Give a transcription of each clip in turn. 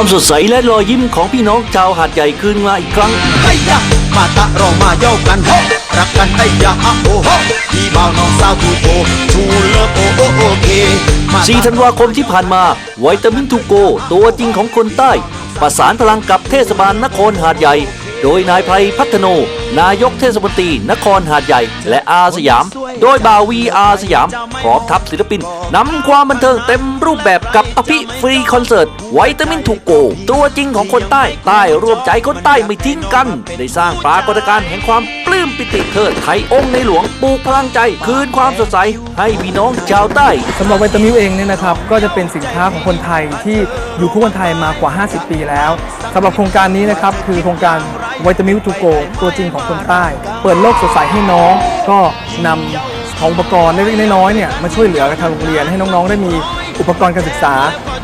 ความสดใสและรอยยิ้มของพี่น้องชาวหาดใหญ่คืนมาอีกครั้งไอ้ยะมาตะเรามาเย้ากันโฮรักกันไอ้ยะอะโอโฮพี่บ่าวน้องสาวทูโตชูเลิฟโอโอโอเคมาตะ4ธันวาคมที่ผ่านมาไวตามินทูโก ตัวจริงของคนใต้ ประสานพลังกับเทศบาลนครหาดใหญ่ โดยนายไพรพัฒโน นายกเทศมนตรีนครหาดใหญ่ และอาสยาม โดยบาวีอาสยามพร้อมทัพศิลปินนำความบันเทิงเต็มรูปแบบกับอภิฟรีคอนเสิร์ตไวตามินทูโก ตัวจริงของคนใต้ ใต้ร่วมใจคนใต้ไม่ทิ้งกัน ได้สร้างปรากฏการณ์แห่งความปลื้มปิติเทิดไทยองค์ในหลวงปลูกพลังใจ คืนความสดใส ให้พี่น้องชาวใต้สำหรับไวตามิลเองเนี่ยนะครับก็จะเป็นสินค้าของคนไทยที่อยู่คู่คนไทยมากว่า 50 ปีแล้วสำหรับโครงการนี้นะครับคือโครงการวิตามิลทูโกตัวจริงของคนใต้ เปิดโลกสดใสให้น้อง ก็นำของอุปกรณ์เล็กๆน้อยๆเนี่ยมาช่วยเหลือทางโรงเรียนให้น้องๆได้มีอุปกรณ์การศึกษา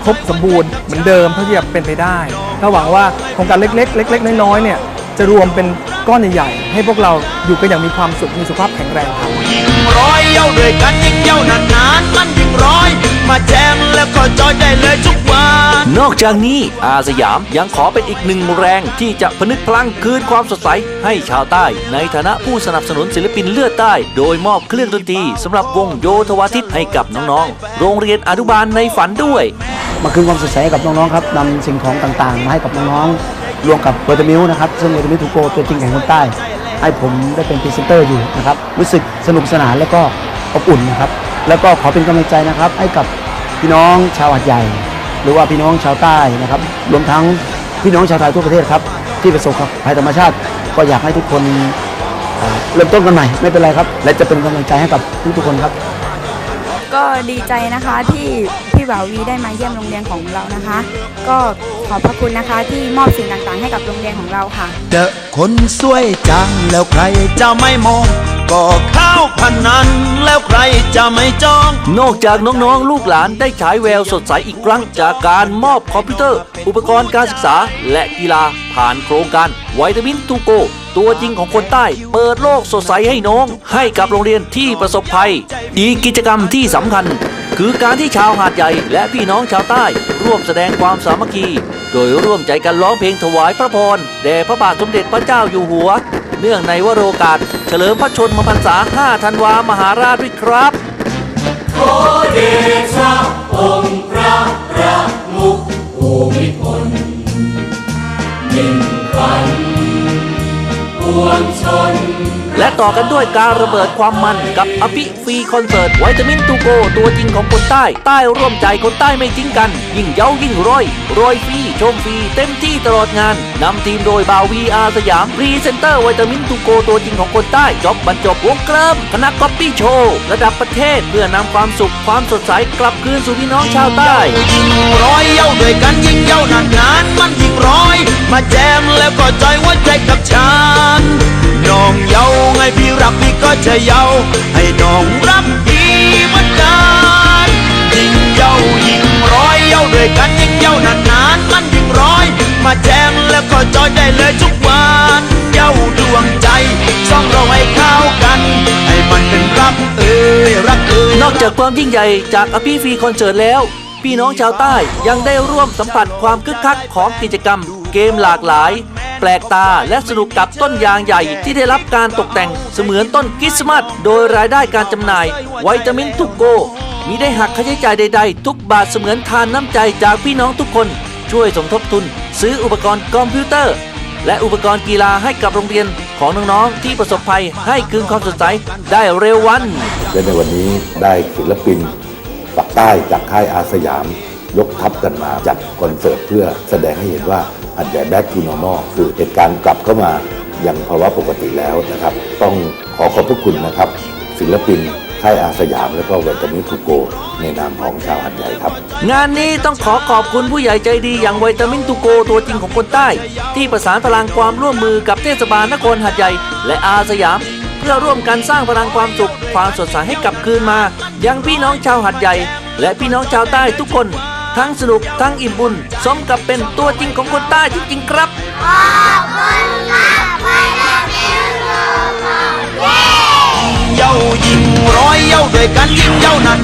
ครบสมบูรณ์เหมือนเดิมเท่าที่จะเป็นไปได้ถ้าหวังว่าโครงการเล็กๆ เล็ก ๆ น้อยๆเนี่ยจะรวมเป็นก้อนใหญ่ๆให้พวกเราอยู่กันอย่างมีความสุขมีสุขภาพแข็งแรงครับยิ่งร้อยเย้าด้วยกันยิ่งเย้านานๆมันยิ่งร้อย มาแจมแล้วก็จอยได้เลยทุก นอกจากนี้อาสยามยังขอเป็นอีกหนึ่งแรงที่จะพนึกพลังคืนความสดใสให้ชาวใต้ ในฐานะผู้สนับสนุนศิลปินเลือดใต้ โดยมอบเครื่องดนตรีสำหรับวงโยธวาทิตให้กับน้องๆ โรงเรียนอนุบาลในฝันด้วยมาคืนความสดใสให้กับน้องๆครับนำสิ่งของต่างๆ มาให้กับน้องๆรวมกับเวอร์ตมิลนะครับซึ่งเวอร์ตมิลทูโกตัวจริงแห่งคนใต้ ให้ผมได้เป็นพรีเซนเตอร์อยู่นะครับรู้สึกสนุกสนานและก็อบอุ่นนะครับแล้วก็ขอเป็นกำลังใจนะครับให้กับพี่น้องชาวหาดใหญ่ หรือว่าพี่น้องชาวใต้นะครับรวมทั้งพี่น้องชาวไทยทั่วประเทศครับ ที่ประสบกับภัยธรรมชาติ ก็อยากให้ทุกคนอ่าเริ่มต้นกันใหม่ไม่เป็นไรครับ และจะเป็นกำลังใจให้กับทุกๆคนครับ ก็ดีใจนะคะที่พี่บ่าววีได้มาเยี่ยมโรงเรียนของเรานะคะ ก็ขอบพระคุณนะคะที่มอบสิ่งต่างๆ ให้กับโรงเรียนของเราค่ะ เจอคนสวยจังแล้วใครจะไม่มอง ก่อข้าวพนันแล้วใครจะไม่จอง นอกจากน้องๆ ลูกหลานได้ฉายแววสดใสอีกครั้ง จากการมอบคอมพิวเตอร์ อุปกรณ์การศึกษาและกีฬาผ่านโครงการไวตามินทูโก ตัวจริงของคนใต้ เปิดโลกสดใสให้น้อง ให้กับโรงเรียนที่ประสบภัย อีกกิจกรรมที่สำคัญ คือการที่ชาวหาดใหญ่และพี่น้องชาวใต้ ร่วมแสดงความสามัคคี โดยร่วมใจกันร้องเพลงถวายพระพรแด่พระบาทสมเด็จพระเจ้าอยู่หัว เนื่องในวโรกาส เฉลิมพระชนมพรรษา 5 ธันวามหาราชด้วยครับ และต่อกันด้วยการระเบิดความมันกับอภิฟรีคอนเสิร์ตไวตามินตูโก ตัวจริงของคนใต้ ใต้ร่วมใจคนใต้ไม่ทิ้งกัน ยิ่งเย้ายิ่งร้อยรอยฟรีชมฟรีเต็มที่ตลอดงานนำทีมโดยบาวีอาสยามพรีเซนเตอร์ไวตามินตูโก ตัวจริงของคนใต้จบบรรจบวงเกลิมคณะก๊อปปี้โชว์ระดับประเทศเพื่อนำความสุขความสดใสกลับคืนสู่พี่น้องชาวใต้ยิ่งร้อยเย้าด้วยกันยิ่งเย้านานนานมันยิ่งร้อย มาแจมแล้วก็จอยหัวใจ จะเย้าให้น้องรักพี่เหมือนกันยิ่งเย้ายิ่งร้อยเย้าด้วยกันยิ่งเย้านานนานมันยิ่งร้อย มาแจมแล้วก็จอยได้เลยทุกวันเย้าดวงใจสองเราให้เข้ากัน ให้มันเป็นรักเอ้ยรักเอ้ยนอกจากความยิ่งใหญ่จากอภิฟีคอนเสิร์ตแล้ว พี่น้องชาวใต้ยังได้ร่วมสัมผัสความคึกคักของกิจกรรม เกมหลากหลาย ปลกตา และสนุกกับต้นยางใหญ่ที่ได้รับการตกแต่งเสมือนต้นคริสต์มาสโดยรายได้การจำหน่ายไวตามินทุกโก มีได้หักค่าใช้จ่ายใดๆ ทุกบาทเสมือนทานน้ำใจจากพี่น้องทุกคน ช่วยสมทบทุน ซื้ออุปกรณ์คอมพิวเตอร์ และอุปกรณ์กีฬาให้กับโรงเรียนของน้องๆที่ประสบภัยให้คืนความสดใสได้เร็ววัน และในวันนี้ได้ศิลปินปักใต้จากค่ายอาสยาม ยกทัพกันมาจัดคอนเสิร์ตเพื่อแสดงให้เห็นว่า อันใหญ่แบ็กทูนอร์มอคือเหตุการณ์กลับเข้ามาอย่างภาวะปกติแล้วนะครับ ต้องขอขอบพระคุณนะครับ ศิลปินค่ายอาสยามและก็เวทนิทูโก ในนามของชาวหัดใหญ่ครับ งานนี้ต้องขอขอบคุณผู้ใหญ่ใจดีอย่างไวตามินตูโกตัวจริงของคนใต้ ที่ประสานพลังความร่วมมือกับเทศบาลนครหาดใหญ่ และอาสยาม เพื่อร่วมกันสร้างพลังความสุข ความสดใสให้กลับคืนมา ยังพี่น้องชาวหาดใหญ่ และพี่น้องชาวใต้ทุกคน ทั้งสนุกทั้งอิ่มบุญ สมกับเป็นตัวจริงของคนใต้จริงๆครับเย้ายิ่งร้อยเย้าด้วยกันยิ่งเย้านานนาน